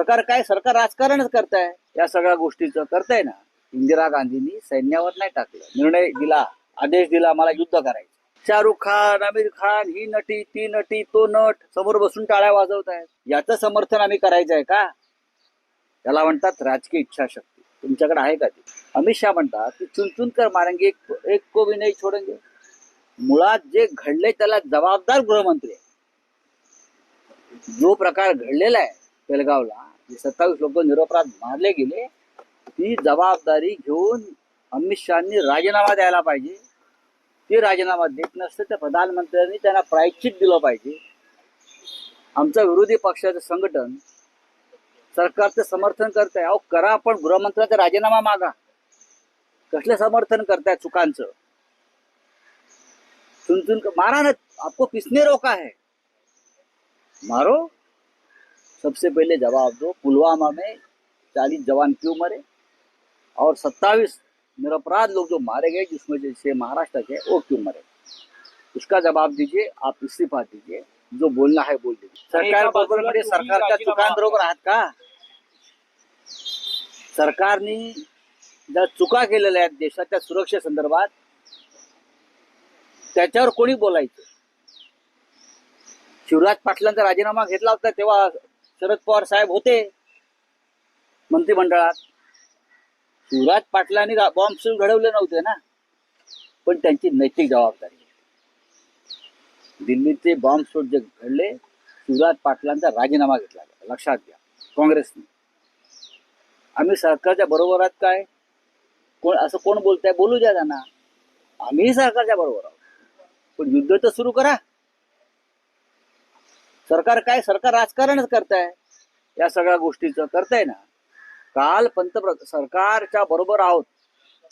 सरकार काय? सरकार राजकारणच करताय. या सगळ्या गोष्टीचं करताय ना. इंदिरा गांधींनी सैन्यावर नाही टाकलं. निर्णय दिला आदेश दिला मला युद्ध करायचं. शाहरुख खान आमिर खान ही नटी ती नटी तो नट समोर बसून टाळ्या वाजवत आहेत याचं समर्थन आम्ही करायचं आहे का? त्याला म्हणतात राजकीय इच्छाशक्ती. तुमच्याकडे आहे का ती? अमित शहा म्हणतात की चुनचुन कर मारेंगे एक, एक को भी नाही छोडेंगे. मुळात जे घडले त्याला जबाबदार गृहमंत्री आहे. जो प्रकार घडलेला आहे बेलगावला जे सत्तावीस लोक निरपराध मारले गेले ती जबाबदारी घेऊन अमित शहानी राजीनामा द्यायला पाहिजे. ते राजीनामा देत नसते तर प्रधानमंत्र्यांनी त्यांना प्रायश्चित दिलं पाहिजे. आमचं विरोधी पक्षाचं संघटन सरकारचं समर्थन करताय. अहो करा पण गृहमंत्र्यांचा राजीनामा मागा. कसलं समर्थन करताय चुकांचं? चुन चुन मारा ना आपको किसने रोका है? मारो. सबसे पहले जवाब दो पुलवामा में चालीस जवान क्यों मरे? और सत्तावीस निरपराध लोग जो मारे गए जिसमें जैसे महाराष्ट्र के वो क्यों मरे? उसका जवाब दीजिए आप इस्तीफा दीजिए जो बोलना है बोल दीजिए। सरकार बरोबर म्हणजे सरकारच्या राजीनामा चुकांबरोबर आहात का सरकारने ज्या चुका केलेल्या आहेत देशाच्या सुरक्षेसंदर्भात त्याच्यावर कोणी बोलायचं? शिवराज पाटलांचा राजीनामा घेतला होता तेव्हा शरद पवार साहेब होते. मंत्रिमंडळात. शिवराज पाटलांनी बॉम्ब घडवले नव्हते ना. पण त्यांची नैतिक जबाबदारी. दिल्लीचे बॉम्बस्फोट जे घडले शिवराज पाटलांचा राजीनामा घेतला गेला. लक्षात घ्या. काँग्रेसने. आम्ही सरकारच्या बरोबर काय? कोण असं कोण बोलताय? बोलू द्या त्यांना. आम्ही सरकारच्या बरोबर आहोत. पण युद्ध तर सुरू करा. सरकार काय? सरकार राजकारणच करताय. या सगळ्या गोष्टीचं करताय ना. काल पंतप्रधान सरकारच्या बरोबर आहोत.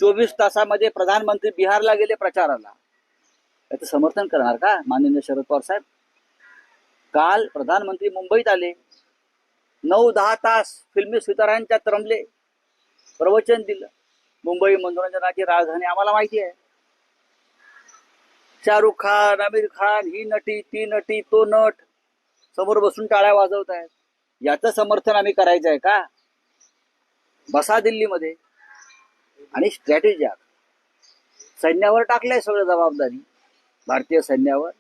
चोवीस तासामध्ये प्रधानमंत्री बिहारला गेले प्रचाराला. याचं समर्थन करणार का माननीय शरद पवार साहेब? काल प्रधानमंत्री मुंबईत आले. नऊ दहा तास फिल्मी सुतारांच्या तरमले प्रवचन दिलं. मुंबई मनोरंजनाची राजधानी आम्हाला माहिती आहे. शाहरुख खान आमिर खान ही नटी ती नटी तो नट. समोर बसून टाळ्या वाजवत आहेत याचं समर्थन आम्ही करायचं आहे का? बसा दिल्लीमध्ये. आणि स्ट्रॅटेजी सैन्यावर टाकलंय सगळं जबाबदारी. भारतीय सैन्यावर.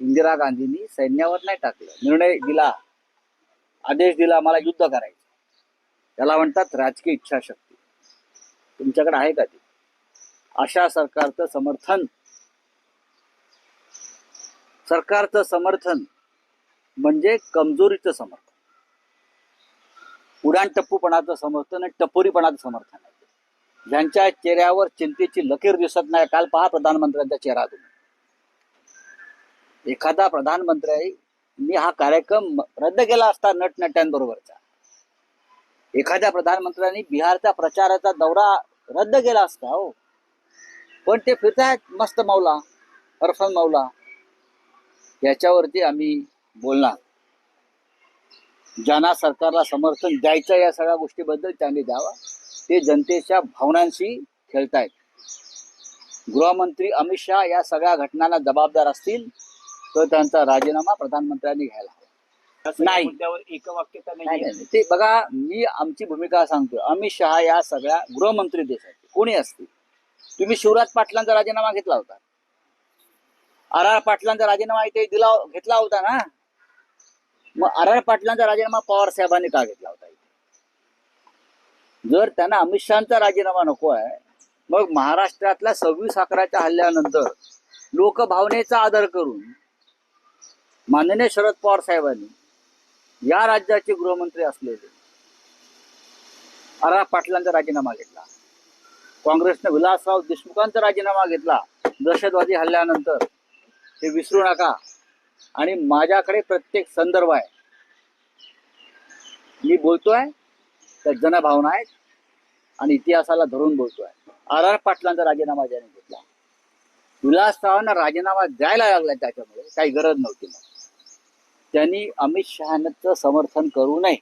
इंदिरा गांधींनी सैन्यावर नाही टाकलं. निर्णय दिला. आदेश दिला. मला युद्ध करायचं. त्याला म्हणतात राजकीय इच्छाशक्ती. तुमच्याकडे आहे का ती? अशा सरकारचं समर्थन. सरकारचं समर्थन. म्हणजे कमजोरीचं समर्थन. उडाण टप्पूपणाचं समर्थन आणि टपोरीपणाचं समर्थन. आहे ज्यांच्या चेहऱ्यावर चिंतेची लकीर दिसत नाही काल पहा प्रधानमंत्र्यांचा चेहरा तुम्ही. एखादा प्रधानमंत्र्यांनी हा कार्यक्रम रद्द केला असता नटनट्यांबरोबरचा. एखाद्या प्रधानमंत्र्यांनी बिहारचा प्रचाराचा दौरा रद्द केला असता हो. पण ते फिरतायत मस्त मौला हरफन मौला याच्यावरती आम्ही बोलणार ज्यांना सरकारला समर्थन द्यायचं या सगळ्या गोष्टीबद्दल त्यांनी द्यावा. ते जनतेच्या भावनांशी खेळतायत. गृहमंत्री अमित शहा या सगळ्या घटनांना जबाबदार असतील तर त्यांचा राजीनामा प्रधानमंत्र्यांनी घ्यायला नाही. ते बघा मी आमची भूमिका सांगतो अमित शहा या सगळ्या गृहमंत्री देशाचे. कोणी असतील? तुम्ही शिवराज पाटलांचा राजीनामा घेतला होता. आर आर पाटलांचा राजीनामा इथे दिला घेतला होता ना? मग आर आर पाटलांचा राजीनामा पवार साहेबांनी का घेतला होता इथे? जर त्यांना अमित शहाचा राजीनामा नको आहे मग महाराष्ट्रातल्या सव्वीस अकराच्या हल्ल्यानंतर लोकभावनेचा आदर करून माननीय शरद पवार साहेबांनी या राज्याचे गृहमंत्री असलेले आर आर पाटलांचा राजीनामा घेतला. काँग्रेसने विलासराव देशमुखांचा राजीनामा घेतला. दहशतवादी हल्ल्यानंतर हे विसरू नका. आणि माझ्याकडे प्रत्येक संदर्भ आहे. मी बोलतोय त्या जनभावना आहेत आणि इतिहासाला धरून बोलतोय. आर आर पाटलांचा राजीनामा ज्याने घेतला. विलासरावांना राजीनामा द्यायला लागला त्याच्यामुळे काही गरज नव्हती. मग त्यांनी अमित शहाचं समर्थन करू नये.